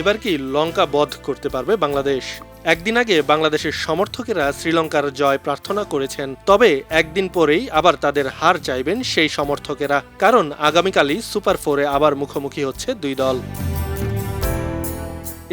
এবার কি লঙ্কা বধ করতে পারবে বাংলাদেশ? একদিন আগে বাংলাদেশের সমর্থকেরা শ্রীলঙ্কার জয় প্রার্থনা করেছেন, তবে একদিন পরেই আবার তাদের হার চাইবেন সেই সমর্থকেরা, কারণ আগামীকালই সুপার ফোরে আবার মুখোমুখি হচ্ছে দুই দল।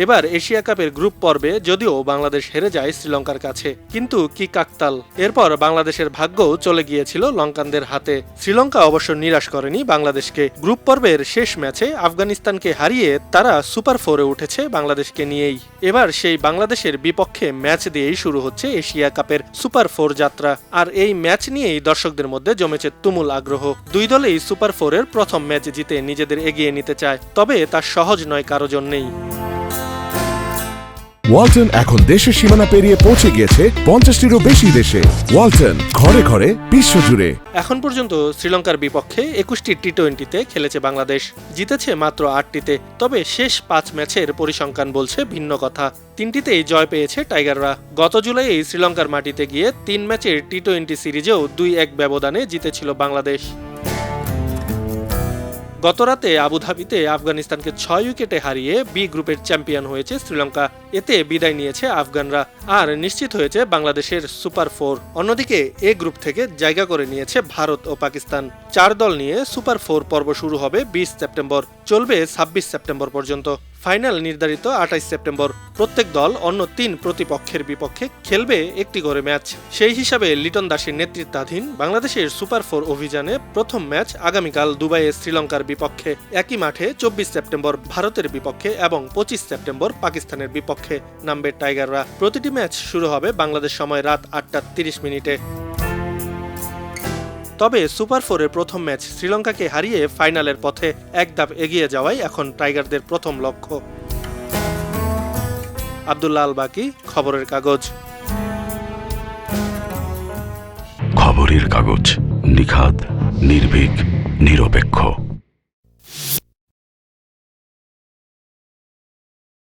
এবার এশিয়া কাপের গ্রুপ পর্বে যদিও বাংলাদেশ হেরে যায় শ্রীলঙ্কার কাছে, কিন্তু কি কাকতাল? এরপর বাংলাদেশের ভাগ্যও চলে গিয়েছিল লঙ্কানদের হাতে। শ্রীলঙ্কা অবশ্য নিরাশ করেনি বাংলাদেশকে। গ্রুপ পর্বের শেষ ম্যাচে আফগানিস্তানকে হারিয়ে তারা সুপার ফোরে উঠেছে বাংলাদেশকে নিয়েই। এবার সেই বাংলাদেশের বিপক্ষে ম্যাচ দিয়েই শুরু হচ্ছে এশিয়া কাপের সুপার ফোর যাত্রা। আর এই ম্যাচ নিয়েই দর্শকদের মধ্যে জমেছে তুমুল আগ্রহ। দুই দলেই সুপার ফোরের প্রথম ম্যাচ জিতে নিজেদের এগিয়ে নিতে চায়, তবে তা সহজ নয় কারও জন্যেই। ওয়ালটন এখন দেশের সীমানা পেরিয়ে পৌঁছে গিয়েছে পঞ্চাশটিরও বেশি দেশে। ওয়ালটন, ঘরে ঘরে বিশ্বজুড়ে। এখন পর্যন্ত শ্রীলঙ্কার বিপক্ষে একুশটি টি টোয়েন্টিতে খেলেছে বাংলাদেশ। জিতেছে মাত্র আটটিতে, তবে শেষ পাঁচ ম্যাচের পরিসংখ্যান বলছে ভিন্ন কথা। তিনটিতেই জয় পেয়েছে টাইগাররা। গত জুলাইয়ে শ্রীলঙ্কার মাটিতে গিয়ে তিন ম্যাচের টি টোয়েন্টি সিরিজেও দুই এক ব্যবধানে জিতেছিল বাংলাদেশ। গতরাতে আবুধাবিতে আফগানিস্তানকে ছয় উইকেটে হারিয়ে বি গ্রুপের চ্যাম্পিয়ন হয়েছে শ্রীলঙ্কা। এতে বিদায় নিয়েছে আফগানরা আর নিশ্চিত হয়েছে বাংলাদেশের সুপার ফোর। অন্যদিকে এ গ্রুপ থেকে জায়গা করে নিয়েছে ভারত ও পাকিস্তান। চার দল নিয়ে সুপার ফোর পর্ব শুরু হবে বিশ সেপ্টেম্বর। চলবে ছাব্বিশ সেপ্টেম্বর পর্যন্ত। ফাইনাল নির্ধারিত আঠাইশ সেপ্টেম্বর। প্রত্যেক দল অন্য তিন প্রতিপক্ষের বিপক্ষে খেলবে একটি করে ম্যাচ। সেই হিসাবে লিটন দাসের নেতৃত্বাধীন বাংলাদেশের সুপার ফোর অভিযানে প্রথম ম্যাচ আগামীকাল দুবাইয়ে শ্রীলঙ্কার বিপক্ষে। একই মাঠে চব্বিশ সেপ্টেম্বর ভারতের বিপক্ষে এবং পঁচিশ সেপ্টেম্বর পাকিস্তানের বিপক্ষে নামবে টাইগাররা। প্রতিটি ম্যাচ শুরু হবে বাংলাদেশ সময় রাত আটটা তিরিশ মিনিটে। তবে সুপার ফোরের প্রথম ম্যাচ শ্রীলঙ্কাকে হারিয়ে ফাইনালের পথে এক ধাপ এগিয়ে যাওয়াই এখন টাইগারদের প্রথম লক্ষ্য। আবদুল্লাহ আল বাকি খবরের কাগজ। খবরের কাগজ নিখাদ, নির্ভীক, নিরপেক্ষ।